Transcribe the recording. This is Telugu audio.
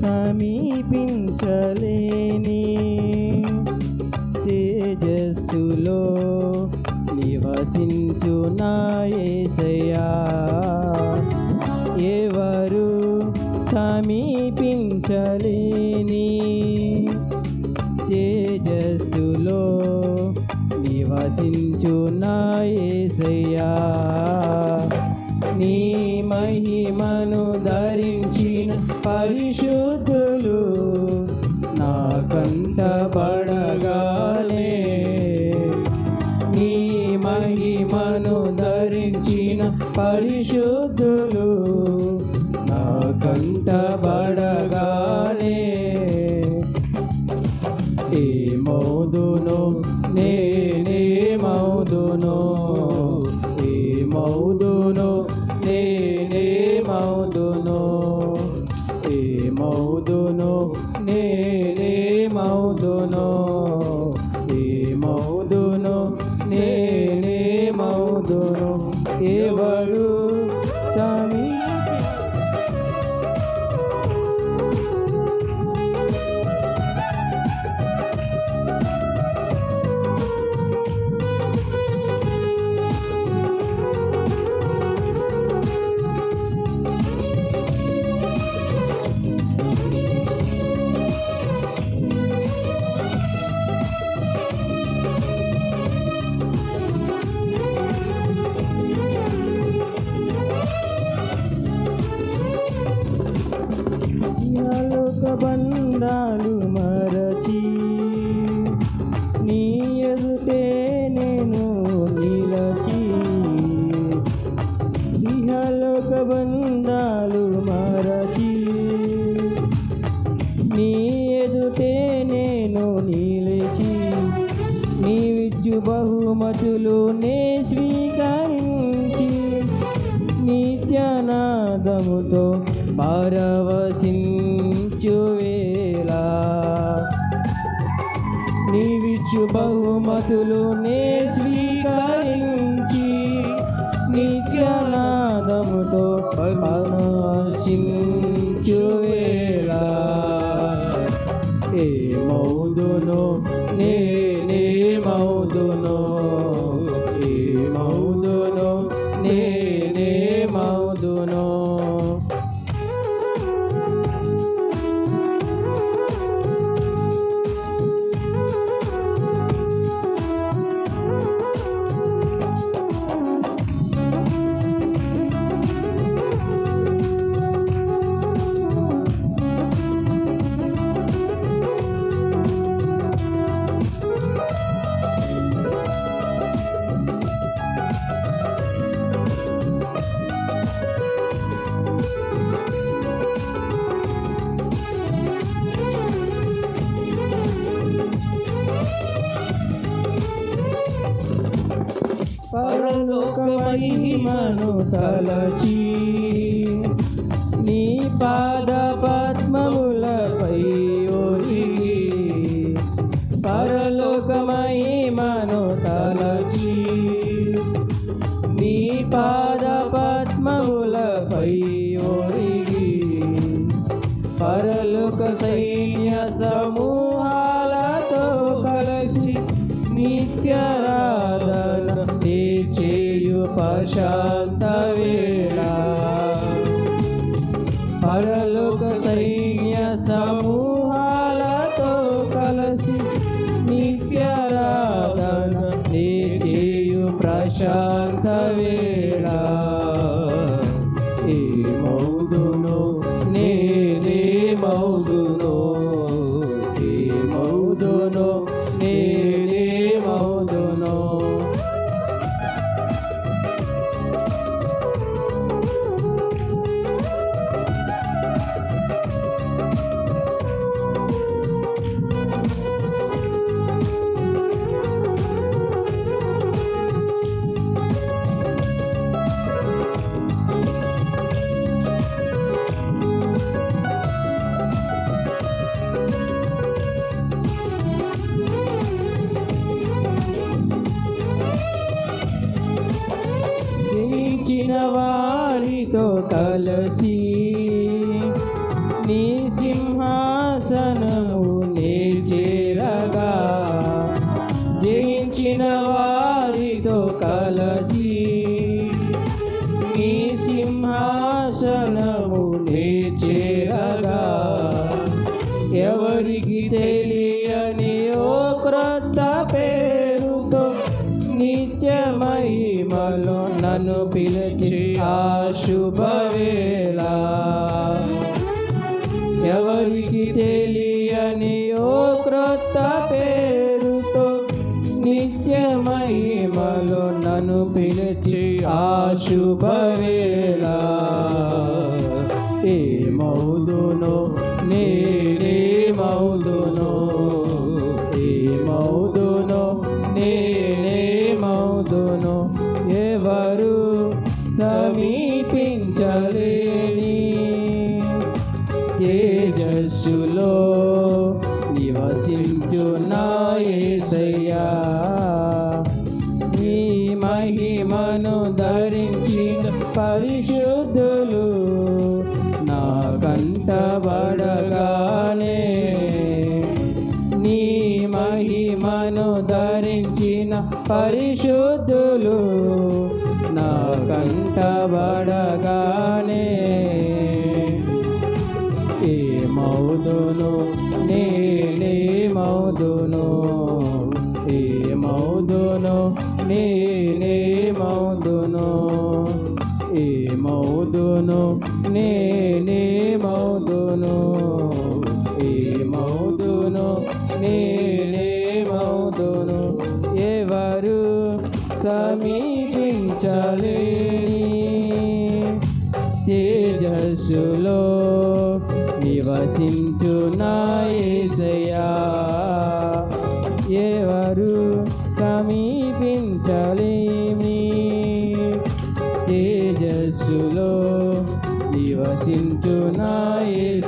సమీపించలేని తేజస్సులో నివసించు నా ఎవరు సమీపించలేని తేజస్సులో నివసించు నా నీ మహిమను ధరించ పరిశుద్ధులు మౌదును బంధాలు మరచి నీ ఎదుటే నేను నిలచి ఇహలోక బంధాలు మరచి నీ ఎదుటే నేను నిలిచి విద్యు బహుమతులు నే స్వీకరించి నిత్యనాదముతో పరవశించు నీవిచ్చు బహుమతులు నే స్వీకరించి నిత్యనాదముతో పరవశించు వేళ ఏ మౌదును మహిమను తలచి నీ పాద పద్మములపై ఒరిగి పరలోక మహిమను తలచి నీ పాద పద్మములపై ఒరిగి పరలోక సైన్య సమూహాలతో కలిసి నిత్యరాధన చేయు పశా కలిసి నిత్యరాధన నీ ప్రశాంత వేళ ఈ మౌదును నీ మౌదును ఈ మౌదును నీ కలసి నీ సింహాసనము నే చేరగా జయించిన వారితో కలసి నీ సింహాసనము నే చేరగా ఎవరికి తెలియని ఓ క్రొత్త మహిమలో నన్ను పిలిచి ఆ శుభవేళ ఎవరికి తెలియని ఓ క్రొత్త పేరుతో నిత్య మహిమలో నన్ను పిలిచి ఆ శుభవేళ ఏ నీ మహిమను ధరించిన పరిశుద్ధులు నా కంటబడగానే నీ మహిమను ధరించిన పరిశుద్ధులు నా కంటబడగానే ఏ మౌదును నేనే మౌదును. ఏ మౌదును నేనే మౌదును. ఏ మౌదును నేనే మౌదును ఏ మౌదును మౌదును. ఎవరు సమీపించలేని తేజస్సులో సమీపించలేమి. తేజస్సులో నివసించు నాయ